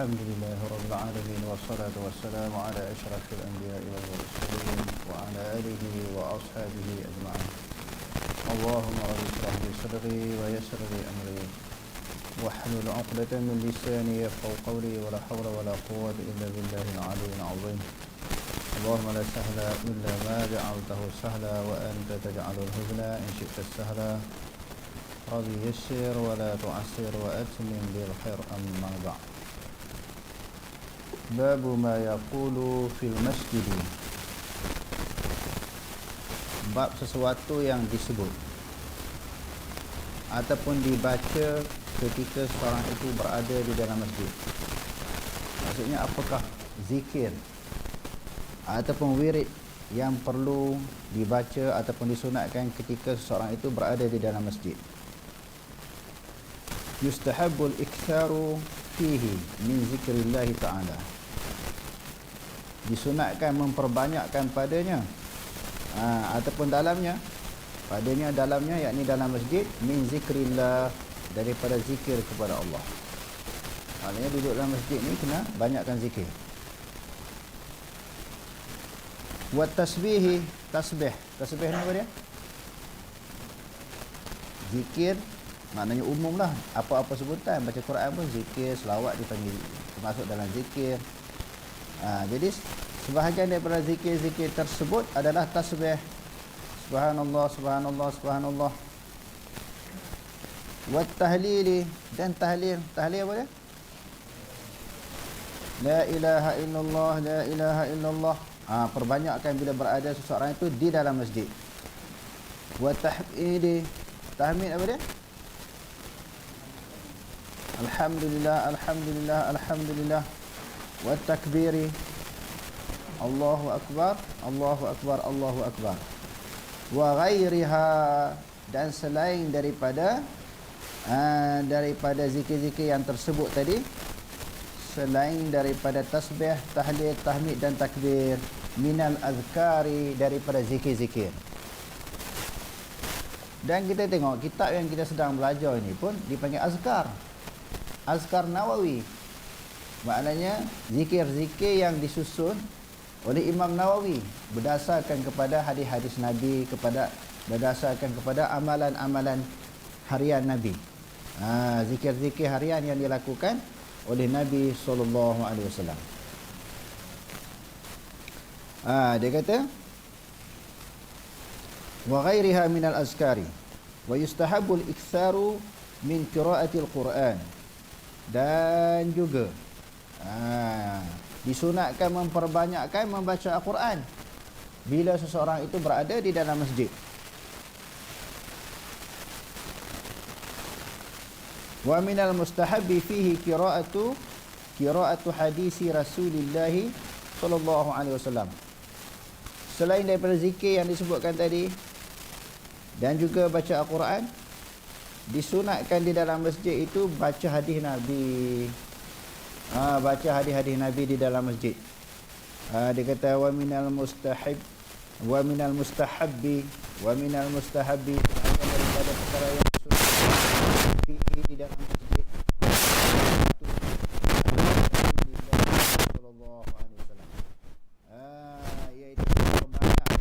الحمد لله رب العالمين والصلاة والسلام على أشرف الأنبياء والمرسلين وعلى آله وأصحابه أجمعين. اللهم رب اشرح لي صدري ويسر لي أمري. واحلل عقدة من لساني يفقهوا قولي ولا حول ولا قوة إلا بالله العلي العظيم. اللهم لا سهل إلا ما جعلته سهلا وأنت تجعل الهزن إن شئت السهلا ربي يسر ولا تعسر وأتمم بالخير أما بعد. باب ما يقول في المسجد bab sesuatu yang disebut ataupun dibaca ketika seorang itu berada di dalam masjid maksudnya apakah zikir ataupun wirid yang perlu dibaca ataupun disunatkan ketika seseorang itu berada di dalam masjid yustahabul iktharu fihi min zikrillah ta'ala disunatkan memperbanyakkan padanya. Ha, ataupun dalamnya. Padanya dalamnya yakni dalam masjid min zikrillah daripada zikir kepada Allah. Maknanya duduk dalam masjid ni kena banyakkan zikir. Wa tasbih tasbih. Tasbih ni apa dia? Zikir maknanya umum lah. Apa-apa sebutan baca Quran pun zikir selawat dipanggil termasuk dalam zikir ha, jadi sebahagian daripada zikir-zikir tersebut adalah tasbih. Subhanallah subhanallah subhanallah. Wa tahlili dan tahlil. Tahlil apa dia? La ilaha illallah la ilaha illallah. Ha, perbanyakkan bila berada seseorang itu di dalam masjid. Wa tahmidi tahmid apa dia? Alhamdulillah alhamdulillah alhamdulillah Allahu akbar Allahu akbar Allahu akbar wa ghairiha dan selain daripada uh, daripada zikir-zikir yang tersebut tadi selain daripada tasbih, tahlil, tahmid dan takbir minal azkari daripada zikir-zikir. Dan kita tengok kitab yang kita sedang belajar ini pun dipanggil azkar. Azkar nawawi maknanya zikir-zikir yang disusun oleh Imam Nawawi berdasarkan kepada hadis-hadis Nabi kepada berdasarkan kepada amalan-amalan harian Nabi. Ha, zikir-zikir harian yang dilakukan oleh Nabi sallallahu alaihi wasallam. Ha, dia kata wa ghairiha min al-azkari wa yustahabbu al-iktharu min qira'ati al-Quran dan juga ha, disunatkan memperbanyakkan membaca Al-Quran. Bila seseorang itu berada di dalam masjid. Wa minal mustahabbi fihi qira'atu qira'atu hadisi Rasulillah sallallahu alaihi wasallam. Selain daripada zikir yang disebutkan tadi dan juga baca Al-Quran disunatkan di dalam masjid itu baca hadis Nabi ha, baca hadis-hadis Nabi di dalam masjid. Ha, dia kata wa minal mustahib wa minal mustahabbi wa minal mustahabbi daripada perkara yang fihi di dalam masjid. Sallallahu alaihi wasallam. Ah, iaitu pembanyakkan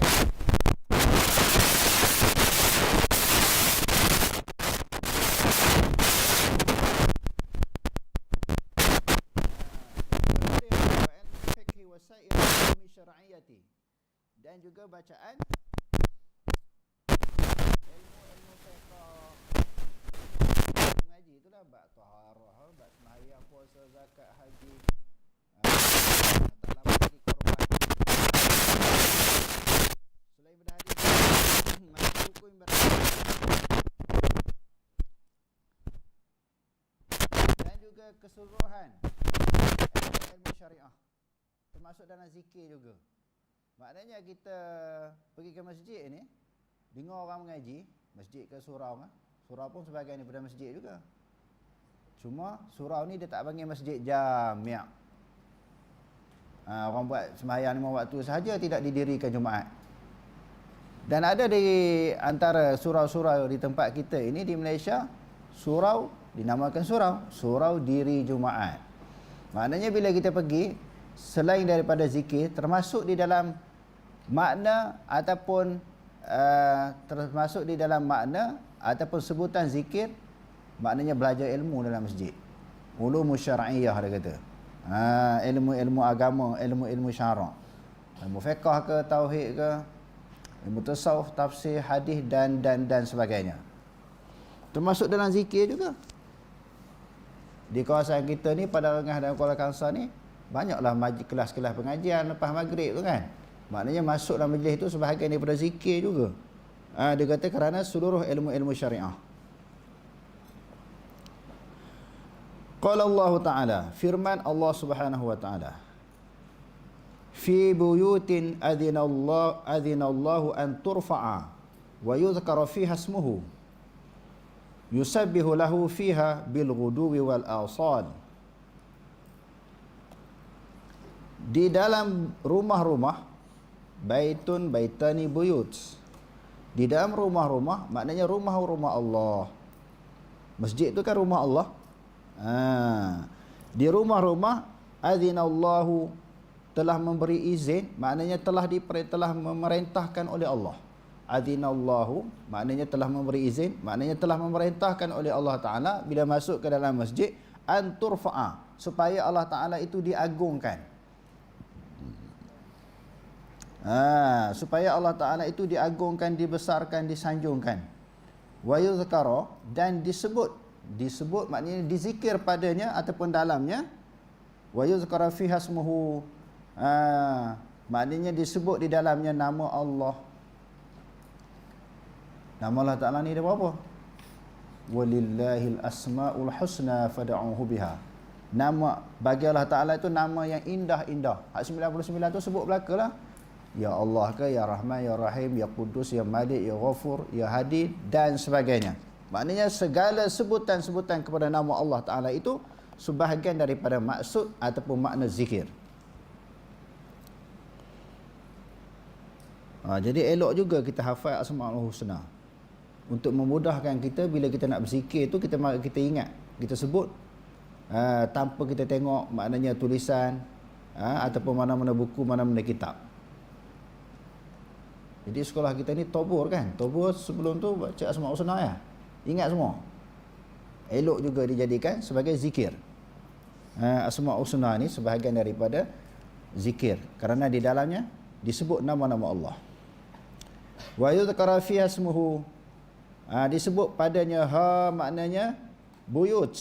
wasail ilmi syar'iyyati dan juga bacaan. Ilmu-ilmu fiqh. Mengaji itulah bab taharah bab sembahyang puasa zakat haji. Tak lama lagi korban. Selain daripada hadis maka hukum dan juga keseluruhan ilmu syariah. Termasuk dalam zikir juga maknanya kita pergi ke masjid ni dengar orang mengaji masjid ke surau kan surau pun sebahagian daripada masjid juga. Cuma surau ni dia tak panggil masjid jami' ha, orang buat sembahyang lima waktu sahaja tidak didirikan Jumaat. Dan ada di antara surau-surau di tempat kita ini di Malaysia surau dinamakan surau surau diri Jumaat. Maknanya bila kita pergi selain daripada zikir termasuk di dalam makna ataupun uh, termasuk di dalam makna ataupun sebutan zikir maknanya belajar ilmu dalam masjid. Ulum syar'iyah dia kata. Ha, ilmu-ilmu agama, ilmu-ilmu syarak. Ilmu fiqh ke, tauhid ke, ilmu tasawuf, tafsir, hadis dan dan dan sebagainya. Termasuk dalam zikir juga. Di kawasan kita ni pada Rengah dan Kuala Kangsar ni banyaklah kelas-kelas pengajian lepas maghrib tu kan. Maknanya masuk dalam majlis itu sebahagian daripada zikir juga. Ha, dia kata kerana seluruh ilmu-ilmu syariah. Qala Allah Ta'ala, firman Allah Subhanahu wa Ta'ala. Fi buyutin adhina Allah adhina Allah an turfa'a wa yudhkara fiha ismuhu. Yusabbihu lahu fiha bil ghuduwi wal asad. Di dalam rumah-rumah baitun baitani buyut. Di dalam rumah-rumah maknanya rumah-rumah Allah. Masjid itu kan rumah Allah. Ha. Di rumah-rumah adzinallahu telah memberi izin, maknanya telah telah memerintahkan oleh Allah. Adzinallahu maknanya telah memberi izin, maknanya telah memerintahkan oleh Allah Taala bila masuk ke dalam masjid an turfa'a supaya Allah Taala itu diagungkan. Ha, supaya Allah Taala itu diagungkan, dibesarkan, disanjungkan. Wa yuzkara dan disebut. Disebut maknanya dizikir padanya ataupun dalamnya. Wa yuzkara fi hasmuhu ha, maknanya disebut di dalamnya nama Allah. Nama Allah Taala ni dia apa? Walillahil asmaul husna fad'uhu biha. Nama bagi Allah Taala itu nama yang indah-indah. Hak 99 tu sebut belakalah ya Allah ke ya Rahman ya Rahim ya Qudus ya Malik ya Ghafur ya Hadi dan sebagainya Maknanya segala sebutan-sebutan kepada nama Allah Ta'ala itu sebahagian daripada maksud ataupun makna zikir. Ha, jadi elok juga kita hafal Asma'ul Husna. Untuk memudahkan kita bila kita nak berzikir itu kita kita ingat, kita sebut uh, tanpa kita tengok maknanya tulisan uh, ataupun mana-mana buku, mana-mana kitab. Jadi sekolah kita ni tobur kan? Tobur sebelum tu baca Asma'ul Husna ya. Ingat semua. Elok juga dijadikan sebagai zikir. Ha, Asma' Usna ni sebahagian daripada zikir. Kerana di dalamnya disebut nama-nama Allah. Wa yudhkara fiha ismuhu. Ha, disebut padanya ha maknanya buyut.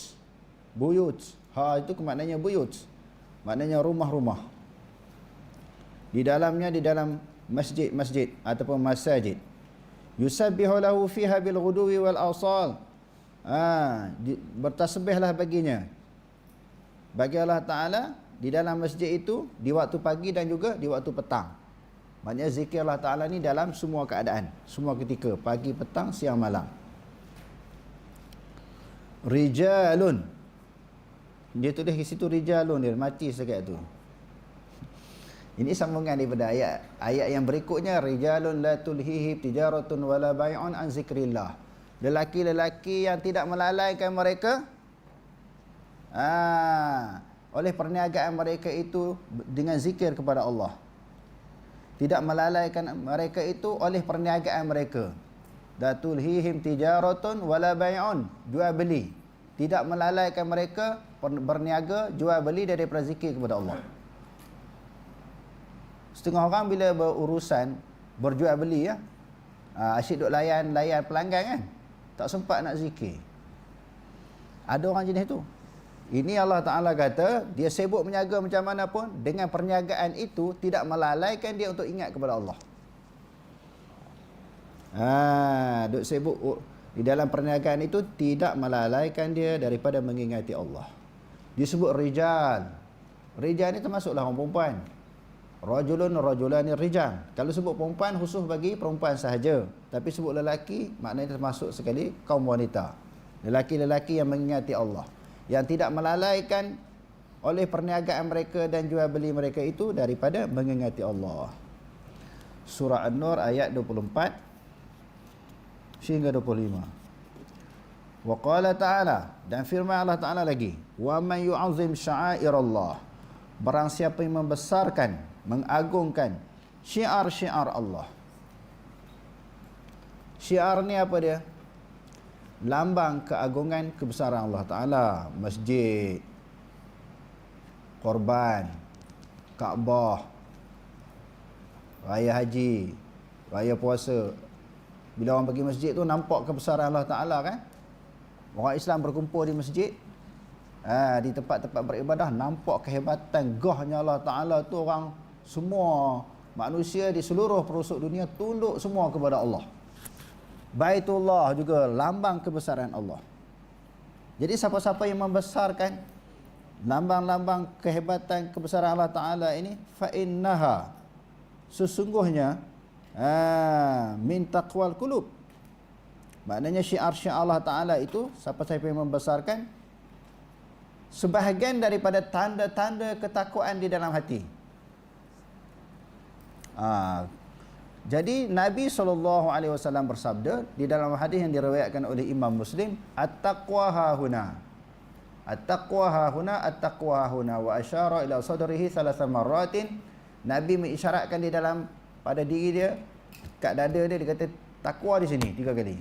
Buyut. Ha itu maknanya buyut. Maknanya rumah-rumah. Di dalamnya di dalam masjid-masjid ataupun masjid yusabbihu lahu fiha bil ghuduwi wal asal ha bertasbihlah baginya. Bagi Allah taala di dalam masjid itu di waktu pagi dan juga di waktu petang. Maknanya zikir Allah taala ni dalam semua keadaan. Semua ketika pagi petang siang malam. Rijalun. Dia tulis di situ rijalun dia mati sekat tu ini sambungan daripada ayat ayat yang berikutnya rijalun la tulhihi tijaratun wala bai'un an zikrillah. Lelaki-lelaki yang tidak melalaikan mereka ah oleh perniagaan mereka itu dengan zikir kepada Allah. Tidak melalaikan mereka itu oleh perniagaan mereka. Datul hihim tijaratun wala bai'un jual beli. Tidak melalaikan mereka berniaga jual beli daripada zikir kepada Allah. Setengah orang bila berurusan berjual beli ya. Ha, asyik duk layan layan pelanggan kan. Tak sempat nak zikir. Ada orang jenis tu. Ini Allah Taala kata dia sibuk menjaga macam mana pun dengan perniagaan itu tidak melalaikan dia untuk ingat kepada Allah. Ha, duk sibuk di dalam perniagaan itu tidak melalaikan dia daripada mengingati Allah. Disebut rijal. Rijal ni termasuklah orang perempuan. Rajulun rajulani rijal. Kalau sebut perempuan khusus bagi perempuan sahaja. Tapi sebut lelaki maknanya termasuk sekali kaum wanita. Lelaki-lelaki yang mengingati Allah. Yang tidak melalaikan oleh perniagaan mereka dan jual beli mereka itu daripada mengingati Allah. Surah An-Nur ayat 24 sehingga 25. Wa qala ta'ala dan firman Allah Ta'ala lagi, "Wa man yu'azzim sya'airallah." Barang siapa yang membesarkan, mengagungkan syiar-syiar Allah. Syiar ni apa dia? Lambang keagungan kebesaran Allah Ta'ala. Masjid, korban, Kaabah, raya haji, raya puasa. Bila orang pergi masjid tu nampak kebesaran Allah Ta'ala kan? Orang Islam berkumpul di masjid ha, Di tempat-tempat beribadah Nampak kehebatan gahnya Allah Ta'ala tu orang Semua manusia di seluruh perusuk dunia Tunduk semua kepada Allah. Baitullah juga lambang kebesaran Allah. Jadi siapa-siapa yang membesarkan Lambang-lambang kehebatan kebesaran Allah Ta'ala ini Fa'innaha Sesungguhnya ha, Min taqwal kulub Maknanya syiar-syiar Allah Ta'ala itu Siapa-siapa yang membesarkan Sebahagian daripada tanda-tanda ketakuan di dalam hati ha. Jadi Nabi SAW bersabda Di dalam hadis yang diriwayatkan oleh Imam Muslim At-taqwa hahuna At-taqwa hahuna At-taqwa hahuna Wa asyara ila sadrihi salasa marratin Nabi mengisyaratkan di dalam pada diri dia kat dada dia dia kata takwa di sini tiga kali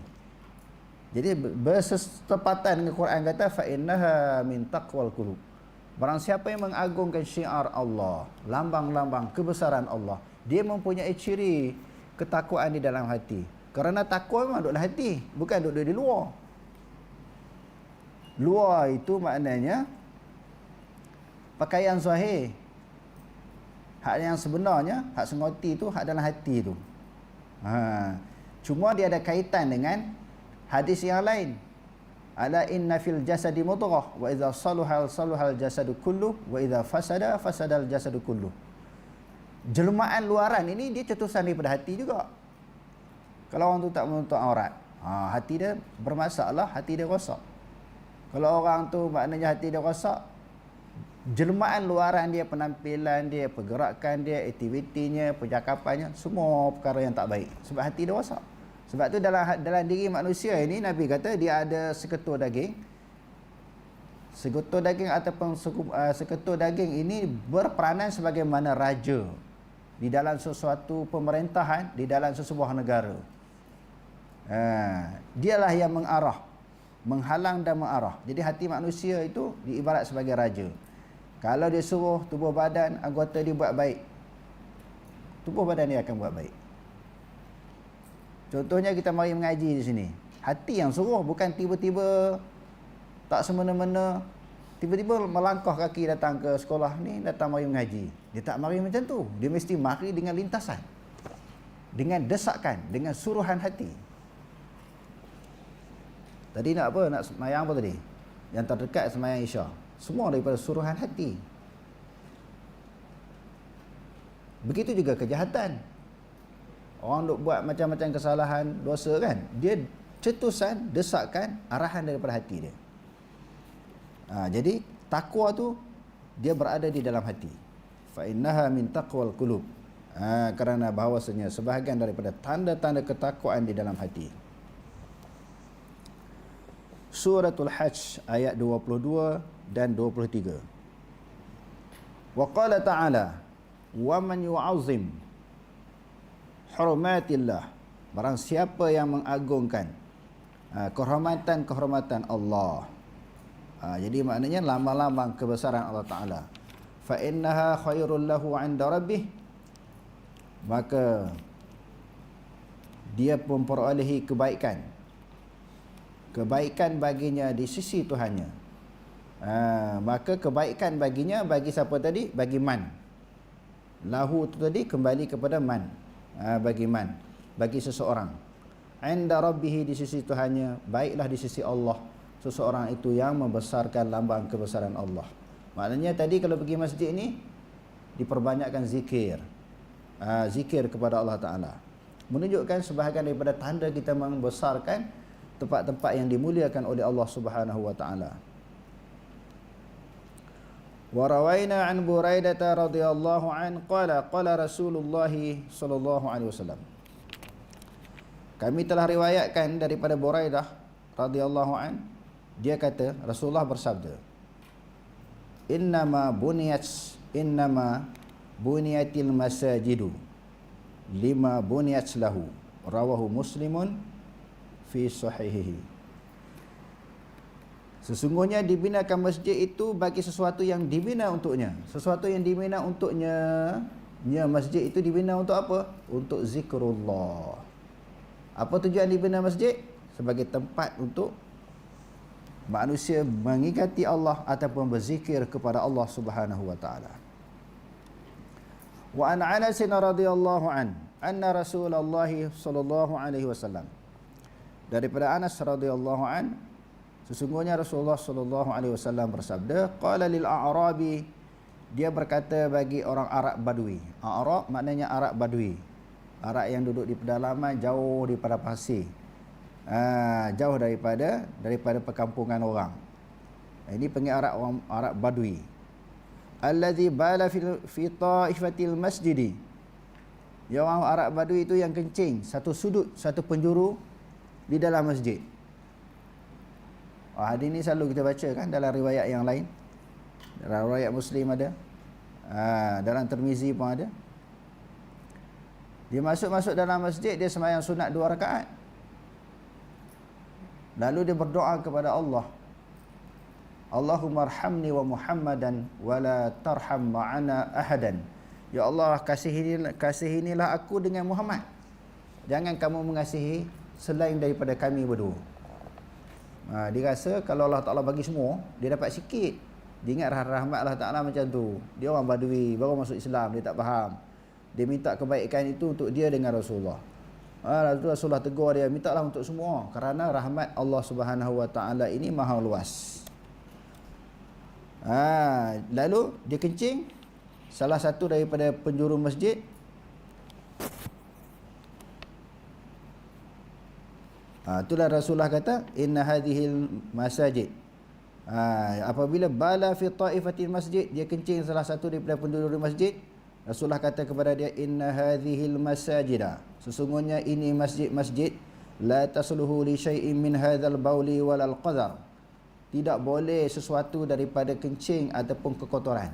jadi bersetepatan dengan Quran kata fa innaha min taqwal qulub. Barang siapa yang mengagungkan syiar Allah, lambang-lambang kebesaran Allah, dia mempunyai ciri ketakwaan di dalam hati. Kerana takwa memang duduk dalam hati, bukan duduk di luar. Luar itu maknanya pakaian zahir. Hak yang sebenarnya, hak sengoti itu hak dalam hati itu. Ha. Cuma dia ada kaitan dengan hadis yang lain ala inna fil jasadi mudghah wa idza saluha saluha al jasadu kullu wa idza fasada fasada al jasadu kullu jelmaan luaran ini dia cetusan daripada hati juga. Kalau orang tu tak menutup aurat ha, hati dia bermasalah hati dia rosak. Kalau orang tu maknanya hati dia rosak jelmaan luaran dia penampilan dia pergerakan dia aktivitinya percakapannya semua perkara yang tak baik. Sebab hati dia rosak. Sebab tu dalam dalam diri manusia ini Nabi kata dia ada seketul daging. Seketul daging ataupun uh, seketul daging ini berperanan sebagai mana raja di dalam sesuatu pemerintahan, di dalam sesebuah negara. Ha, dialah yang mengarah, menghalang dan mengarah. Jadi hati manusia itu diibarat sebagai raja. Kalau dia suruh tubuh badan anggota dia buat baik, tubuh badan dia akan buat baik. Contohnya kita mari mengaji di sini. Hati yang suruh bukan tiba-tiba tak semena-mena tiba-tiba melangkah kaki datang ke sekolah ni datang mari mengaji. Dia tak mari macam tu. Dia mesti mari dengan lintasan. Dengan desakan, dengan suruhan hati. Tadi nak apa? Nak semayang apa tadi? Yang terdekat semayang Isya. Semua daripada suruhan hati. Begitu juga kejahatan. Orang duk buat macam-macam kesalahan, dosa kan. Dia cetusan, desakan, arahan daripada hati dia. Ha, jadi takwa tu dia berada di dalam hati. Fa innaha min taqwal qulub. Ha, kerana bahawasanya sebahagian daripada tanda-tanda ketakwaan di dalam hati. Suratul Hajj ayat 22 dan 23. Wa qala ta'ala: "Wa man yu'azzim hurumatillah barang siapa yang mengagungkan uh, kehormatan-kehormatan Allah uh, jadi maknanya lambang-lambang kebesaran Allah Taala. Innaha khairul lahu 'inda rabbih. Maka dia memperolehi kebaikan. Kebaikan baginya di sisi Tuhannya. Uh, maka kebaikan baginya bagi siapa tadi? Bagi man. Lahu tu tadi kembali kepada man. Ha, bagi man. Bagi seseorang. Inda rabbih di sisi Tuhannya baiklah di sisi Allah seseorang itu yang membesarkan lambang kebesaran Allah maknanya tadi kalau pergi masjid ini diperbanyakkan zikir ha, zikir kepada Allah Ta'ala menunjukkan sebahagian daripada tanda kita membesarkan tempat-tempat yang dimuliakan oleh Allah Subhanahu Wa Ta'ala وروينا عن بريدة رضي الله عنه قال قال رسول الله صلى الله عليه وسلم kami telah riwayatkan daripada Buraidah radhiyallahu an dia kata Rasulullah bersabda innama buniyat innama buniyatil masajidu lima buniyat lahu rawahu muslimun fi sahihihi Sesungguhnya dibinakan masjid itu bagi sesuatu yang dibina untuknya. Sesuatu yang dibina untuknya. Ya, masjid itu dibina untuk apa? Untuk zikrullah. Apa tujuan dibina masjid? Sebagai tempat untuk manusia mengingati Allah ataupun berzikir kepada Allah Subhanahu wa taala. Wa an Anas radhiyallahu an anna Rasulullah sallallahu alaihi wasallam daripada Anas radhiyallahu an Sesungguhnya Rasulullah sallallahu alaihi wasallam bersabda, qala lil a'rabi dia berkata bagi orang Arab Badui. Arab maknanya Arab Badui. Arab yang duduk di pedalaman jauh daripada pasir. Ha, jauh daripada daripada perkampungan orang. Ini panggil Arab orang Arab Badui. Allazi bala fi ta'ifatil masjidi. Ya orang Arab Badui itu yang kencing satu sudut satu penjuru di dalam masjid. Oh, hadis ni selalu kita baca kan dalam riwayat yang lain. Dalam riwayat Muslim ada. Ha, dalam Tirmizi pun ada. Dia masuk-masuk dalam masjid dia sembahyang sunat dua rakaat. Lalu dia berdoa kepada Allah. Allahumma arhamni wa Muhammadan wa la tarham ma'ana ahadan. Ya Allah kasihinilah kasihinilah aku dengan Muhammad. Jangan kamu mengasihi selain daripada kami berdua. Ha, dia rasa kalau Allah Ta'ala bagi semua, dia dapat sikit. Dia ingat rahmat Allah Ta'ala macam tu. Dia orang badui, baru masuk Islam, dia tak faham. Dia minta kebaikan itu untuk dia dengan Rasulullah. Ha, lalu Rasulullah tegur dia, mintalah untuk semua. Kerana rahmat Allah Subhanahu Wa Ta'ala ini maha luas. Ha, lalu dia kencing. Salah satu daripada penjuru masjid Ha, itulah Rasulullah kata inna hadhil masajid. Ha, apabila bala fi ta'ifatil masjid dia kencing salah satu daripada penduduk masjid Rasulullah kata kepada dia inna hadhil masajida. Sesungguhnya ini masjid-masjid la tasluhu li syai'in min hadzal bauli wal qadar. Tidak boleh sesuatu daripada kencing ataupun kekotoran.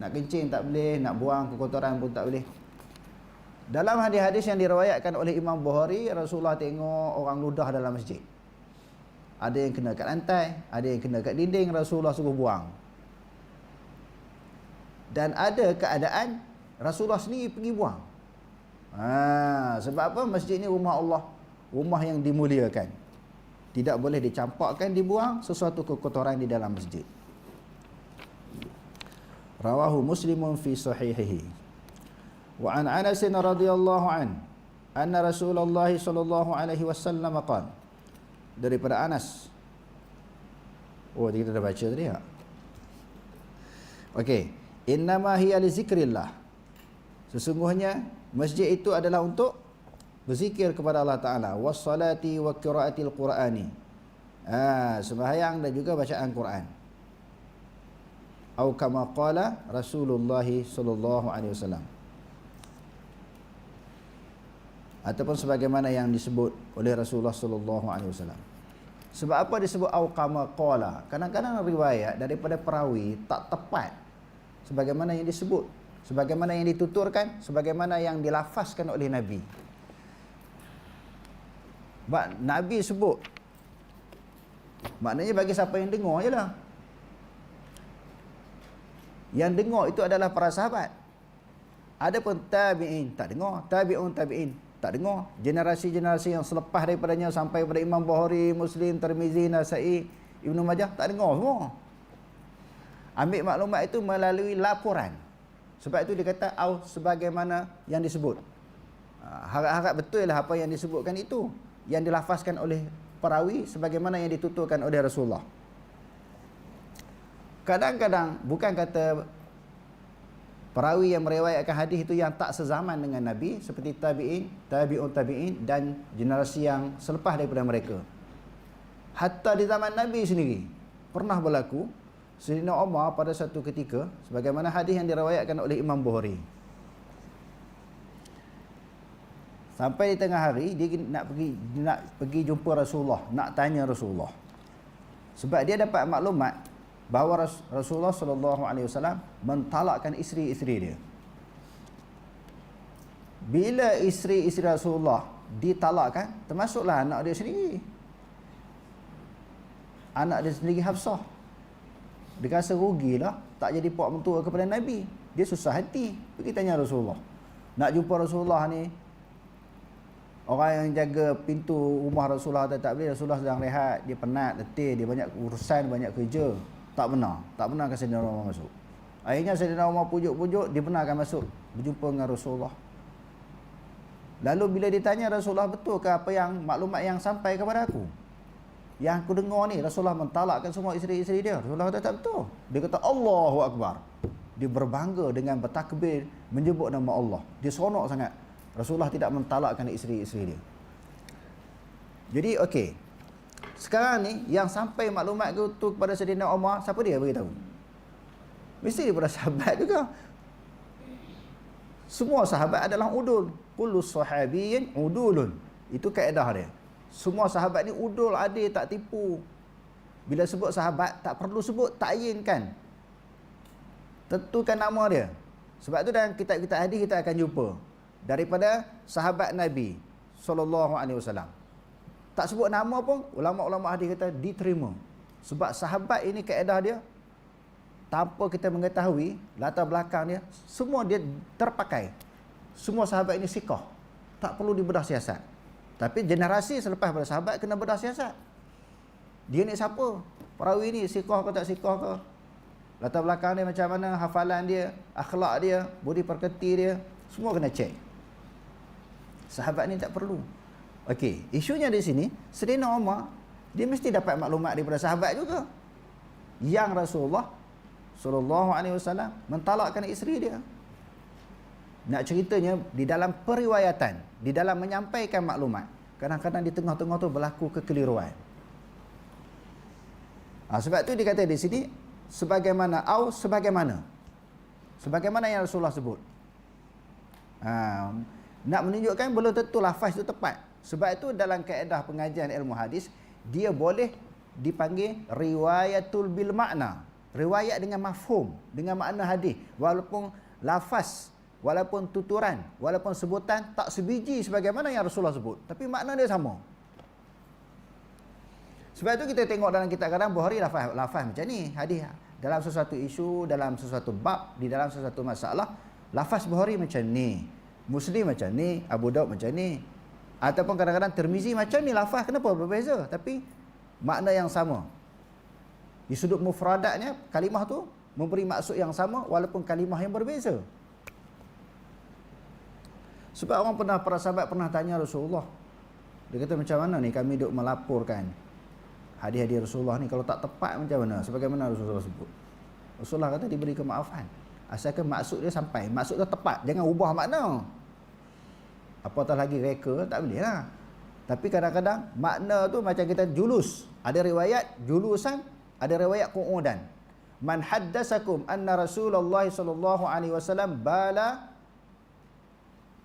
Nak kencing tak boleh, nak buang kekotoran pun tak boleh. Dalam hadis-hadis yang diriwayatkan oleh Imam Bukhari, Rasulullah tengok orang ludah dalam masjid. Ada yang kena kat lantai, ada yang kena kat dinding, Rasulullah suruh buang. Dan ada keadaan Rasulullah sendiri pergi buang. Ha, sebab apa? Masjid ni rumah Allah. Rumah yang dimuliakan. Tidak boleh dicampakkan, dibuang sesuatu kekotoran di dalam masjid. Rawahu muslimun fi sahihihi. Wa an anasin radhiyallahu an. Anna Rasulullah sallallahu alaihi wasallam qan. Daripada Anas. Oh, kita dah baca tadi ya? Okey. Innama hiya li zikrillah. Sesungguhnya masjid itu adalah untuk berzikir kepada Allah Taala, wassalati wa qiraatil qur'ani. Ah, sembahyang dan juga bacaan Quran. Atau kama qala Rasulullah sallallahu alaihi wasallam ataupun sebagaimana yang disebut oleh Rasulullah sallallahu alaihi wasallam. Sebab apa disebut auqama qala? Kadang-kadang riwayat daripada perawi tak tepat sebagaimana yang disebut, sebagaimana yang dituturkan, sebagaimana yang dilafazkan oleh Nabi. Bak Nabi sebut Maknanya bagi siapa yang dengar je lah Yang dengar itu adalah para sahabat Adapun tabi'in tak dengar Tabi'un tabi'in tak dengar generasi-generasi yang selepas daripadanya sampai pada Imam Bukhari, Muslim, Tirmizi, Nasai, Ibnu Majah tak dengar semua. Ambil maklumat itu melalui laporan. Sebab itu dia kata au sebagaimana yang disebut. Ha, harap-harap betul lah apa yang disebutkan itu yang dilafazkan oleh perawi sebagaimana yang dituturkan oleh Rasulullah. Kadang-kadang bukan kata perawi yang meriwayatkan hadis itu yang tak sezaman dengan Nabi seperti tabi'in, tabi'un tabi'in dan generasi yang selepas daripada mereka. Hatta di zaman Nabi sendiri pernah berlaku Sayyidina Umar pada satu ketika sebagaimana hadis yang diriwayatkan oleh Imam Bukhari. Sampai di tengah hari dia nak pergi nak pergi jumpa Rasulullah, nak tanya Rasulullah. Sebab dia dapat maklumat bahawa Rasulullah sallallahu alaihi wasallam mentalakkan isteri-isteri dia. Bila isteri-isteri Rasulullah ditalakkan, termasuklah anak dia sendiri. Anak dia sendiri Hafsah. Dia rasa rugilah tak jadi puak mentua kepada Nabi. Dia susah hati. Pergi tanya Rasulullah. Nak jumpa Rasulullah ni Orang yang jaga pintu rumah Rasulullah tak, tak boleh. Rasulullah sedang rehat. Dia penat, letih, dia banyak urusan, banyak kerja. Tak benar, tak benar kan Sayyidina Umar masuk. Akhirnya Sayyidina Umar pujuk-pujuk Dia benarkan masuk, berjumpa dengan Rasulullah. Lalu bila ditanya Rasulullah betul ke apa yang maklumat yang sampai kepada aku Yang aku dengar ni Rasulullah mentalakkan semua isteri-isteri dia Rasulullah kata tak betul Dia kata Allahu Akbar Dia berbangga dengan bertakbir Menyebut nama Allah Dia seronok sangat Rasulullah tidak mentalakkan isteri-isteri dia. Jadi okey. Sekarang ni yang sampai maklumat itu kepada Sayyidina Umar, siapa dia beritahu? Mesti daripada sahabat juga. Semua sahabat adalah udul. Kullu sahabiyyin udulun. Itu kaedah dia. Semua sahabat ni udul, adil, tak tipu. Bila sebut sahabat, tak perlu sebut ta'yin kan. Tentukan nama dia. Sebab tu dalam kitab-kitab hadis kita akan jumpa daripada sahabat Nabi sallallahu alaihi wasallam. Tak sebut nama pun ulama-ulama hadis kata diterima. Sebab sahabat ini kaedah dia tanpa kita mengetahui latar belakang dia, semua dia terpakai. Semua sahabat ini sikoh. Tak perlu dibedah siasat. Tapi generasi selepas pada sahabat kena bedah siasat. Dia ni siapa? Perawi ni sikoh ke tak sikoh ke? Latar belakang dia macam mana? Hafalan dia, akhlak dia, budi perketi dia, semua kena cek. Sahabat ni tak perlu. Okey, isunya di sini, Sayyidina Umar dia mesti dapat maklumat daripada sahabat juga. Yang Rasulullah wasallam mentalakkan isteri dia. Nak ceritanya di dalam periwayatan, di dalam menyampaikan maklumat, kadang-kadang di tengah-tengah tu berlaku kekeliruan. Ha, sebab tu dikata di sini sebagaimana au sebagaimana. Sebagaimana yang Rasulullah sebut. Ha, nak menunjukkan belum tentu lafaz itu tepat. Sebab itu dalam kaedah pengajian ilmu hadis, dia boleh dipanggil riwayatul bil makna. Riwayat dengan mafhum, dengan makna hadis. Walaupun lafaz, walaupun tuturan, walaupun sebutan tak sebiji sebagaimana yang Rasulullah sebut. Tapi makna dia sama. Sebab itu kita tengok dalam kitab kadang Bukhari lafaz, lafaz macam ni. Hadis dalam sesuatu isu, dalam sesuatu bab, di dalam sesuatu masalah, lafaz Bukhari macam ni. Muslim macam ni, Abu Daud macam ni. Ataupun kadang-kadang Tirmizi macam ni lafaz kenapa berbeza? Tapi makna yang sama. Di sudut mufradatnya kalimah tu memberi maksud yang sama walaupun kalimah yang berbeza. Sebab orang pernah para sahabat pernah tanya Rasulullah. Dia kata macam mana ni kami duk melaporkan hadis-hadis Rasulullah ni kalau tak tepat macam mana? Sebagaimana Rasulullah sebut. Rasulullah kata diberi kemaafan. Asalkan maksud dia sampai. Maksud dia tepat. Jangan ubah makna apatah lagi reka tak boleh lah tapi kadang-kadang makna tu macam kita julus ada riwayat julusan ada riwayat qu'udan man haddasakum anna rasulullah sallallahu alaihi wasallam bala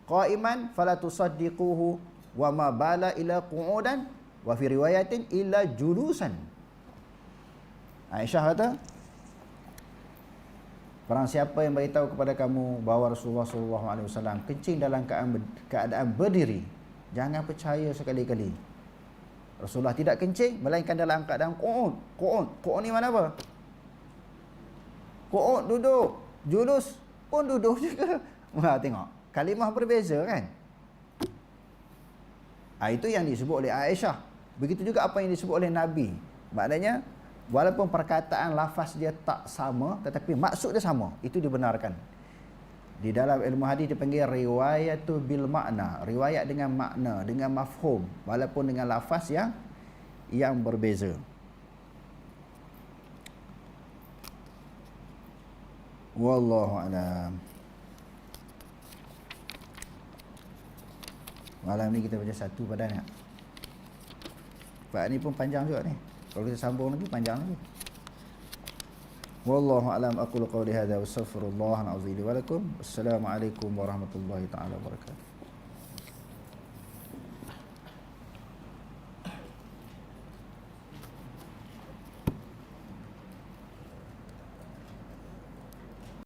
qa'iman fala tusaddiquhu wa ma bala ila qu'udan wa fi riwayatin illa julusan Aisyah kata Barang siapa yang beritahu kepada kamu bahawa Rasulullah SAW kencing dalam keadaan berdiri, jangan percaya sekali-kali. Rasulullah tidak kencing melainkan dalam keadaan qu'ud. Qu'ud, qu'ud ni mana apa? Qu'ud duduk, julus pun duduk juga. Wah, tengok. Kalimah berbeza kan? Ha, itu yang disebut oleh Aisyah. Begitu juga apa yang disebut oleh Nabi. Maknanya walaupun perkataan lafaz dia tak sama tetapi maksud dia sama itu dibenarkan di dalam ilmu hadis dipanggil riwayatul bil makna riwayat dengan makna dengan mafhum walaupun dengan lafaz yang yang berbeza wallahu alam malam ni kita baca satu badan ya Pak ni pun panjang juga ni kalau kita sambung lagi panjang lagi. Wallahu alam aqulu qawli hadha wa astaghfirullah al-azim wa lakum. Assalamualaikum warahmatullahi taala wabarakatuh.